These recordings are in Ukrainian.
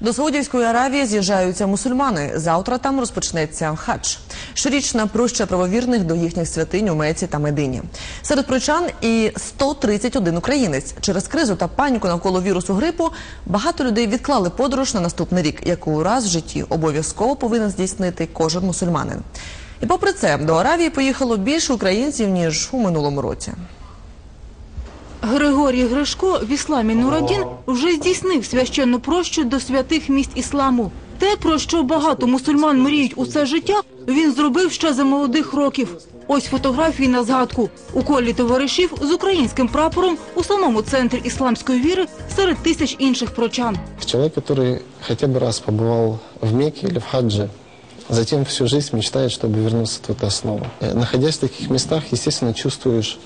До Саудівської Аравії з'їжджаються мусульмани. Завтра там розпочнеться хадж. Щорічна проща правовірних до їхніх святинь у Меці та Медині. Серед прочан і 131 українець. Через кризу та паніку навколо вірусу грипу багато людей відклали подорож на наступний рік, яку раз в житті обов'язково повинен здійснити кожен мусульманин. І попри це, до Аравії поїхало більше українців ніж у минулому році. Григорій Гришко в ісламі Нурадін вже здійснив священну прощу до святих місць ісламу. Те, про що багато мусульман мріють усе життя, він зробив ще за молодих років. Ось фотографії на згадку у колі товаришів з українським прапором у самому центрі ісламської віри серед тисяч інших прочан. Человек, который хотя бы раз побывал в Мекке или в Хадже, затем всю жизнь мечтает, чтобы вернуться туда снова. Э, Находясь в таких местах, естественно, чувствуешь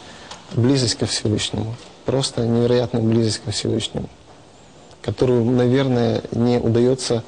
близость ко Всевышнему. Просто невероятная близость ко Всевышнему, которую, наверное, не удается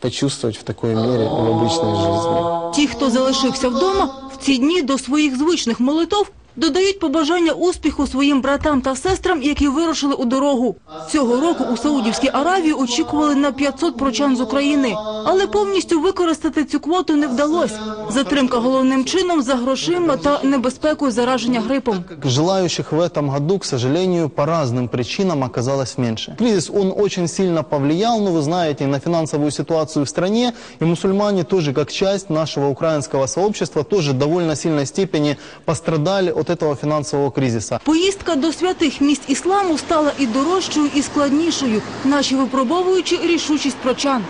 почувствовать в такой мере в обычной жизни. Ті, хто залишився вдома, в ці дні до своїх звичних молитов додають побажання успіху своїм братам та сестрам, які вирушили у дорогу. Цього року у Саудівській Аравії очікували на 500 прочан з України, але повністю використати цю квоту не вдалося. Затримка головним чином за грошима та небезпекою зараження грипом. Желающих в этом году, к сожалению, по разным причинам оказалось меньше. Кризис, он очень сильно повлиял, ну, вы знаете, и на финансовую ситуацию в стране, и мусульмане тоже, как часть нашего украинского сообщества, тоже в довольно сильной степени пострадали от этого финансового кризиса. Поїздка до святих місць ісламу стала і дорожчою, і складнішою, наче випробовуючи рішучість прочан.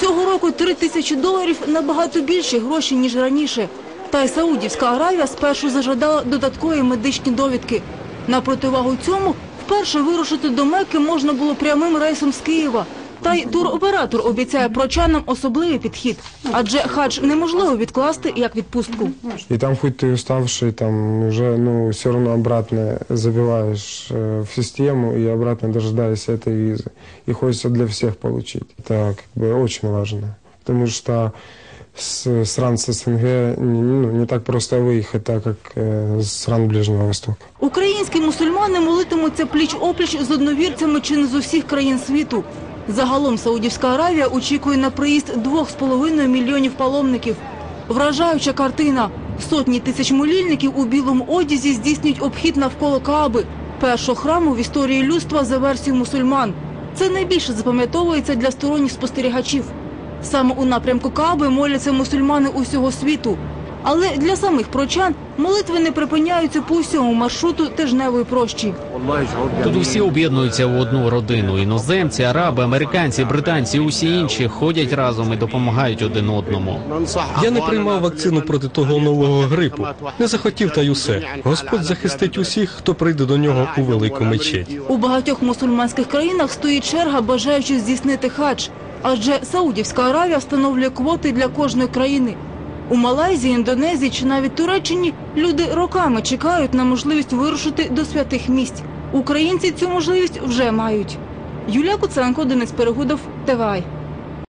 Цього року три тисячі доларів набагато більше гроші, ніж раніше. Та й Саудівська Аравія спершу зажадала додаткові медичні довідки. На противагу цьому вперше вирушити до Мекки можна було прямим рейсом з Києва. Та й туроператор обіцяє прочанам особливий підхід, адже хадж неможливо відкласти як відпустку. И там хоть ты уставший, там уже, ну, все равно обратно забиваешь э, в систему и обратно дожидаешься этой визы. И хочется для всех получить. Это как бы очень важно. Потому что с стран с СНГ не, ну, не так просто выехать, так как э, с стран Ближнего Востока. Українські мусульмани молитимуться пліч-опліч з одновірцями чи не з усіх країн світу. Загалом Саудівська Аравія очікує на приїзд 2,5 мільйонів паломників. Вражаюча картина. Сотні тисяч молільників у білому одязі здійснюють обхід навколо Кааби, першого храму в історії людства за версією мусульман. Це найбільше запам'ятовується для сторонніх спостерігачів. Саме у напрямку Кааби моляться мусульмани усього світу. Але для самих прочан молитви не припиняються по всьому маршруту тижневої прощі. Тут усі об'єднуються в одну родину. Іноземці, араби, американці, британці, усі інші ходять разом і допомагають один одному. Я не приймав вакцину проти того нового грипу. Не захотів та й усе. Господь захистить усіх, хто прийде до нього у велику мечеть. У багатьох мусульманських країнах стоїть черга бажаючих здійснити хадж, адже Саудівська Аравія встановлює квоти для кожної країни. У Малайзії, Індонезії чи навіть Туреччині люди роками чекають на можливість вирушити до святих місць. Українці цю можливість вже мають. Юлія Куценко, Денис Перегудов, ТВАЙ.